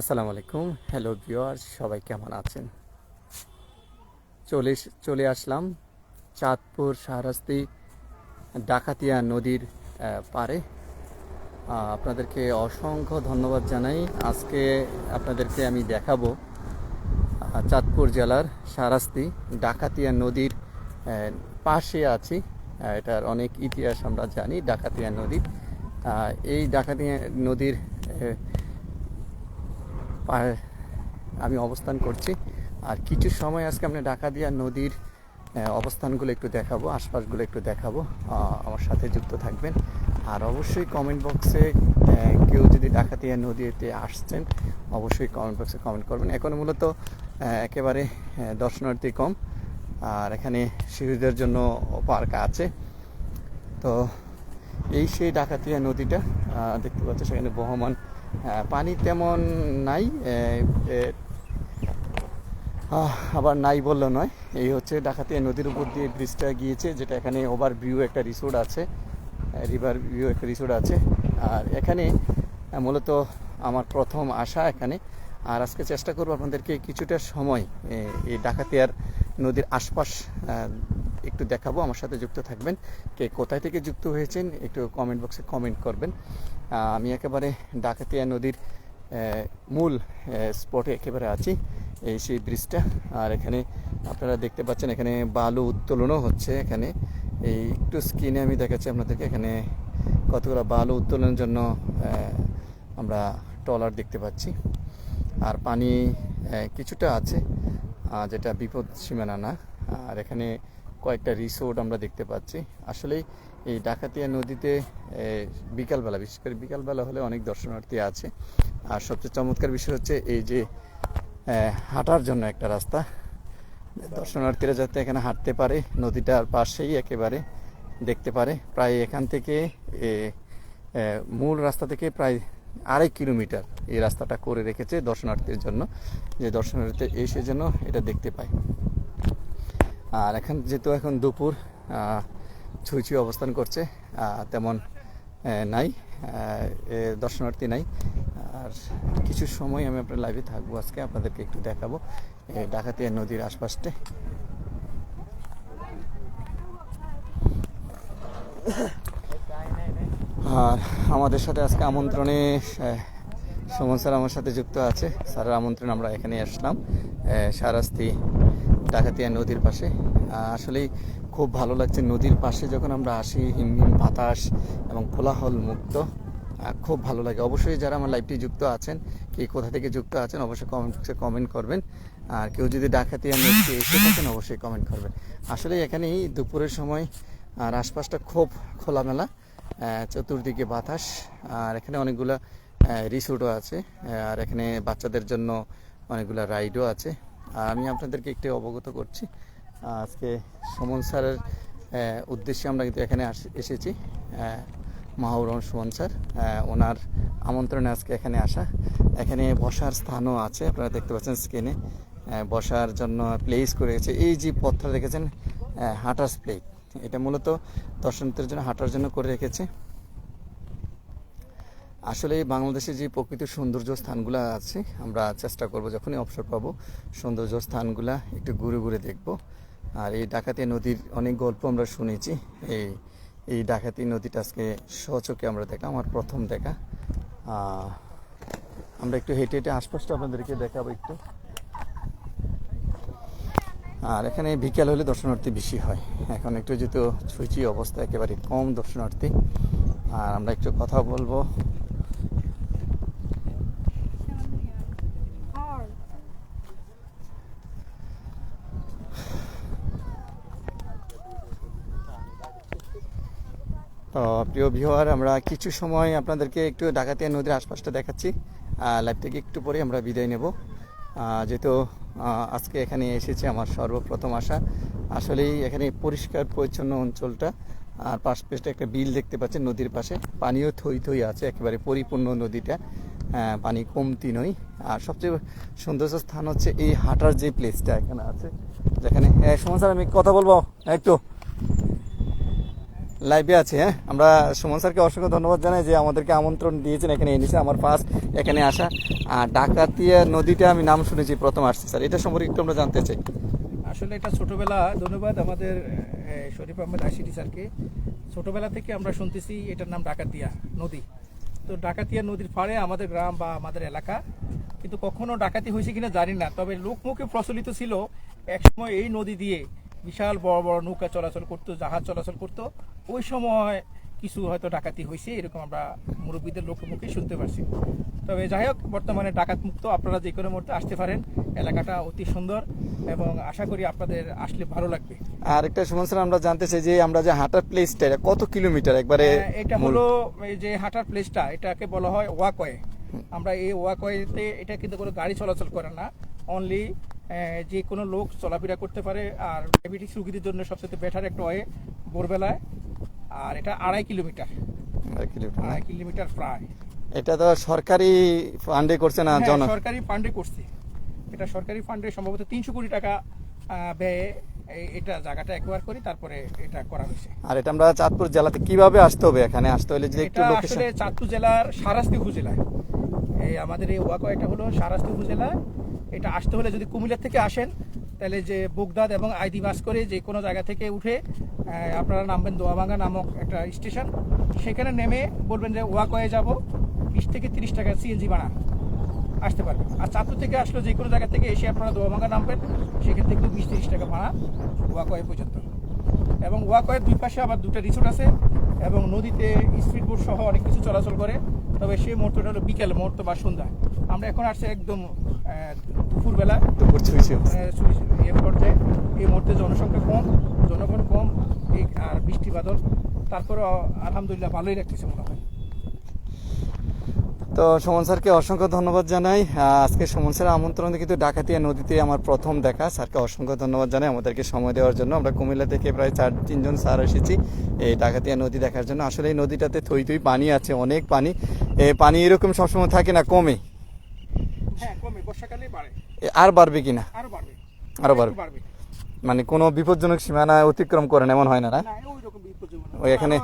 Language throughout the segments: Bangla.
আসসালামু আলাইকুম। হ্যালো ভিউয়ার্স সবাই কেমন আছেন? চলে চলে আসলাম চাঁদপুর শাহরাস্তি ডাকাতিয়া নদীর পাড়ে। আপনাদেরকে অসংখ্য ধন্যবাদ জানাই। আজকে আপনাদেরকে আমি দেখাবো চাঁদপুর জেলার শাহরাস্তি ডাকাতিয়া নদীর পাশে আছি। এটার অনেক ইতিহাস আমরা জানি, ডাকাতিয়া নদী। এই ডাকাতিয়া নদীর আহ, পার আমি অবস্থান করছি। আর কিছু সময় আজকে আমরা ডাকাতিয়া নদীর অবস্থানগুলো একটু দেখাবো আশপাশগুলো একটু দেখাবো। আমার সাথে যুক্ত থাকবেন। আর অবশ্যই কমেন্ট বক্সে কেউ যদি ডাকাতিয়া নদীতে আসছেন অবশ্যই কমেন্ট বক্সে কমেন্ট করবেন। এখন মূলত একেবারে দর্শনার্থী কম। আর এখানে শিশুদের জন্য পার্ক আছে। তো এই সেই ডাকাতিয়া নদীটা দেখতে পাচ্ছ সেখানে বহমান পানি তেমন নাই আবার নাই বলল নয়। এই হচ্ছে ডাকাতিয়া নদীর উপর দিয়ে ব্রিজটা গিয়েছে, যেটা এখানে ওভার ভিউ একটা রিসোর্ট আছে রিভার ভিউ একটা রিসোর্ট আছে। আর এখানে মূলত আমার প্রথম আসা এখানে। আর আজকে চেষ্টা করব আপনাদেরকে কিছুটা সময় এই ডাকাতিয়ার নদীর আশপাশ একটু দেখাবো, আমার সাথে যুক্ত থাকবেন। কে কোথায় থেকে যুক্ত হয়েছেন একটু কমেন্ট বক্সে কমেন্ট করবেন। আমি একেবারে ডাকাতিয়া নদীর মূল স্পটে একেবারে আছি, এই সেই ব্রিজটা আর এখানে আপনারা দেখতে পাচ্ছেন, এখানে বালু উত্তোলনও হচ্ছে এখানে। এই একটু স্ক্রিনে আমি দেখাচ্ছি আপনাদেরকে, এখানে কতগুলো বালু উত্তোলনের জন্য আমরা ট্রলার দেখতে পাচ্ছি। আর পানি কিছুটা আছে যেটা বিপদ সীমানা না। আর এখানে কয়েকটা রিসোর্ট আমরা দেখতে পাচ্ছি। আসলেই এই ডাকাতিয়া নদীতে বিকালবেলা, বিশেষ করে বিকালবেলা হলে অনেক দর্শনার্থী আছে। আর সবচেয়ে চমৎকার বিষয় হচ্ছে এই যে হাঁটার জন্য একটা রাস্তা। দর্শনার্থীরা যাতে এখানে হাঁটতে পারে, নদীটার পাশেই একেবারে দেখতে পারে। প্রায় এখান থেকে মূল রাস্তা থেকে প্রায় আড়াই কিলোমিটার এই রাস্তাটা করে রেখেছে দর্শনার্থীর জন্য, যে দর্শনার্থী এসে যেন এটা দেখতে পায়। আর এখন যেহেতু এখন দুপুর ছুঁই ছুঁই অবস্থান করছে তেমন নাই দর্শনার্থী নাই। আর কিছু সময় আমি আপনার লাইভে থাকব আজকে, আপনাদেরকে একটু দেখাবো ডাকাতিয়া নদীর আশপাশটা আর আমাদের সাথে আজকে আমন্ত্রণে সুমন স্যার আমার সাথে যুক্ত আছে। স্যারের আমন্ত্রণ আমরা এখানে আসলাম। সারাস্তি ডাকাতিয়া নদীর পাশে। আসলেই খুব ভালো লাগছে নদীর পাশে যখন আমরা আসি, হিমহিম, বাতাস এবং কোলাহল মুক্ত খুব ভালো লাগে। অবশ্যই যারা আমার লাইভটি যুক্ত আছেন, কে কোথা থেকে যুক্ত আছেন, অবশ্যই কমেন্ট কমেন্ট করবেন। আর কেউ যদি ডাকাতিয়া নদীতে এসে থাকেন, অবশ্যই কমেন্ট করবেন। আসলে এখানেই দুপুরের সময় আর আশপাশটা খুব খোলামেলা চতুর্দিকে বাতাস, আর এখানে অনেকগুলো রিসোর্টও আছে আর এখানে বাচ্চাদের জন্য অনেকগুলো রাইডও আছে। আমি আপনাদেরকে একটু অবগত করছি। আজকে সুমন স্যারের উদ্দেশ্যে আমরা কিন্তু এখানে এসেছি। মাহরম সুমন স্যার। ওনার আমন্ত্রণে আজকে এখানে আসা। এখানে বসার স্থানও আছে, আপনারা দেখতে পাচ্ছেন স্ক্রিনে বসার জন্য প্লেস করে রেখেছে এই যে পথটা দেখেছেন হাঁটার্স প্লেট এটা মূলত দর্শনার্থীর জন্য হাঁটার জন্য করে রেখেছে। আসলে বাংলাদেশে যে প্রকৃতির সৌন্দর্য স্থানগুলো আছে, আমরা চেষ্টা করব যখনই অবসর পাবো, সৌন্দর্য স্থানগুলা একটু ঘুরে ঘুরে দেখব। আর এই ডাকাতি নদীর অনেক গল্প আমরা শুনেছি। এই এই ডাকাতি নদীটা আজকে সচোখে আমরা দেখা, আমার প্রথম দেখা। আমরা একটু হেঁটে হেঁটে আশপাশটা আপনাদেরকে দেখাবো একটু। আর এখানে বিকেল হলে দর্শনার্থী বেশি হয়। এখন একটু যেহেতু ছুঁচি অবস্থা একেবারে কম দর্শনার্থী। আর আমরা একটু কথা বলব তো প্রিয় ভিউয়ার, আমরা কিছু সময় আপনাদেরকে একটু ডাকাতিয়া নদীর আশপাশটা দেখাচ্ছি। লাইভ থেকে একটু পরে আমরা বিদায় নেব। যেহেতু আজকে এখানে এসেছে আমার সর্বপ্রথম আসা আসলেই এখানে পরিষ্কার পরিচ্ছন্ন অঞ্চলটা, আর পাশ পেশটা একটা বিল দেখতে পাচ্ছেন নদীর পাশে। পানিও থই থই আছে, একেবারে পরিপূর্ণ নদীটা। পানি কমতি নয়। আর সবচেয়ে সুন্দর স্থান হচ্ছে এই হাঁটার যে প্লেসটা এখানে আছে, যেখানে হ্যাঁ স্যার, আমি কথা বলব? একটু। লাইভে আছে হ্যাঁ? আমরা সুমন স্যারকে অসংখ্য ধন্যবাদ জানাই যে আমাদেরকে আমন্ত্রণ দিয়েছেন এখানে এনেছে, আমার ফার্স্ট এখানে আসা। আর ডাকাতিয়া নদীটা আমি নাম শুনেছি, প্রথম আসছি স্যার। এটা সম্পর্কে একটু আমরা জানতে চাই। আসলে এটা ছোটবেলা, ধন্যবাদ আমাদের শরীফ আহমেদ আশিটি স্যারকে। ছোটবেলা থেকে আমরা শুনতেছি এটার নাম ডাকাতিয়া নদী। তো ডাকাতিয়া নদীর পাড়ে আমাদের গ্রাম বা আমাদের এলাকা, কিন্তু কখনো ডাকাতি হয়েছে কিনা জানি না, তবে লোকমুখে প্রচলিত ছিল, একসময় এই নদী দিয়ে বিশাল বড় বড় নৌকা চলাচল করতো জাহাজ চলাচল করতো। ওই সময় কিছু হয়তো ডাকাতি হয়েছে এরকম আমরা মুরব্বীদের লোকমুখে শুনতে পারছি তবে যাই হোক বর্তমানে ডাকাত মুক্ত আপনারা যে কোনো মুহূর্তে আসতে পারেন। এলাকাটা অতি সুন্দর এবং আশা করি আপনাদের আসলে ভালো লাগবে। আর একটা সুমন স্যার আমরা জানতে চাই যে আমরা যে হাঁটার প্লেসটা এটা কত কিলোমিটার একবারে এটা হলো এই যে হাঁটার প্লেসটা এটাকে বলা হয় ওয়াকওয়ে। আমরা এই ওয়াকওয়েতে এটা কিন্তু কোনো গাড়ি চলাচল করে না। অনলি যে কোনো লোক চলাফেরা করতে পারে আর ডায়াবেটিস রোগীদের জন্য সবচেয়ে বেটার একটা ওয়ে ভোরবেলায় আর এটা আড়াই কিলোমিটার। আড়াই কিলোমিটার। আড়াই প্রায়। এটা তো সরকারি ফান্ডে করছে না হ্যাঁ, জন সরকারি ফান্ডে করছে। এটা সরকারি ফান্ডে সম্ভবত তিনশো কোটি টাকা ব্যয়ে এটা জায়গাটা একবার করি তারপরে এটা করা হয়েছে। আর এটা আমরা চাঁদপুর জেলাতে কীভাবে আসতে হবে এখানে? আসতে হলে যে একটু আসলে চাঁদপুর জেলার সারাস্তি উপজেলায়। এই আমাদের এই ওয়াকো এটা হলো সারাস্তি উপজেলা এটা আসতে হলে যদি কুমিল্লা থেকে আসেন, তাহলে যে বুগদাদ এবং আইদি বাস করে যে কোনো জায়গা থেকে উঠে আপনারা নামবেন দোয়াবাঙ্গা নামক একটা স্টেশন। সেখানে নেমে বলবেন যে ওয়াকয়ে যাব, বিশ থেকে তিরিশ টাকা সিএনজি ভাড়া। আসতে পারবেন। আর চাঁদপুর থেকে আসলে যে কোনো জায়গা থেকে এসে আপনারা দোয়াবাঙ্গা নামবেন, সেখান থেকে বিশ তিরিশ টাকা ভাড়া ওয়াকয়ে পর্যন্ত। এবং ওয়াকওয়ের দুই পাশে আবার দুটো রিসোর্ট আছে, এবং নদীতে স্পিড বোট সহ অনেক কিছু চলাচল করে। তবে সেই মুহূর্তটা হলো বিকেল মুহূর্ত বা সন্ধ্যা। আমরা এখন আসছি একদম দুপুরবেলা। দুপুর ইয়ে পর্যায়ে। এই মুহূর্তে জনসংখ্যা কম জনগণ কম এই আর বৃষ্টি বাদল। তারপরে আলহামদুলিল্লাহ ভালোই রাখতেছে মনে হয়। তো সুমন স্যারকে অসংখ্য ধন্যবাদ জানাই। আজকে সুমন স্যারের আমন্ত্রণে কিন্তু ডাকাতিয়া নদীতে আমার প্রথম দেখা। স্যারকে অসংখ্য ধন্যবাদ জানাই আমাদেরকে সময় দেওয়ার জন্য। আমরা কুমিল্লা থেকে প্রায় চার তিনজন স্যার এসেছি এই ডাকাতিয়া নদী দেখার জন্য। আসলে এই নদীটাতে থই থই পানি আছে অনেক পানি। এই পানি এরকম সবসময় থাকে না কমে। হ্যাঁ আর বাড়বে কিনা আরও বাড়বে। মানে কোনো বিপজ্জনক সীমানা অতিক্রম করেন এমন হয় না না? ওই এখানে-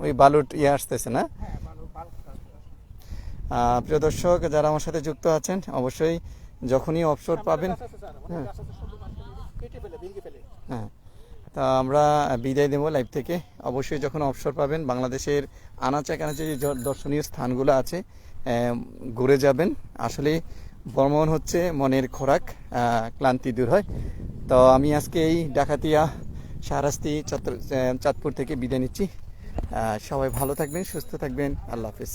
ওই বালুট ইয়ে আসতেছে না? হ্যাঁ প্রিয় দর্শক যারা আমার সাথে যুক্ত আছেন অবশ্যই যখনই অবসর পাবেন হ্যাঁ। হ্যাঁ। তা আমরা বিদায় দেবো লাইভ থেকে। অবশ্যই যখন অবসর পাবেন বাংলাদেশের আনাচে কানাচে যে দর্শনীয় স্থানগুলো আছে ঘুরে যাবেন। আসলে ভ্রমণ হচ্ছে মনের খোরাক ক্লান্তি দূর হয়। তো আমি আজকে এই ডাকাতিয়া চত্বর চাঁদপুর থেকে বিদায় নিচ্ছি। সবাই ভালো থাকবেন সুস্থ থাকবেন। আল্লাহ হাফিজ।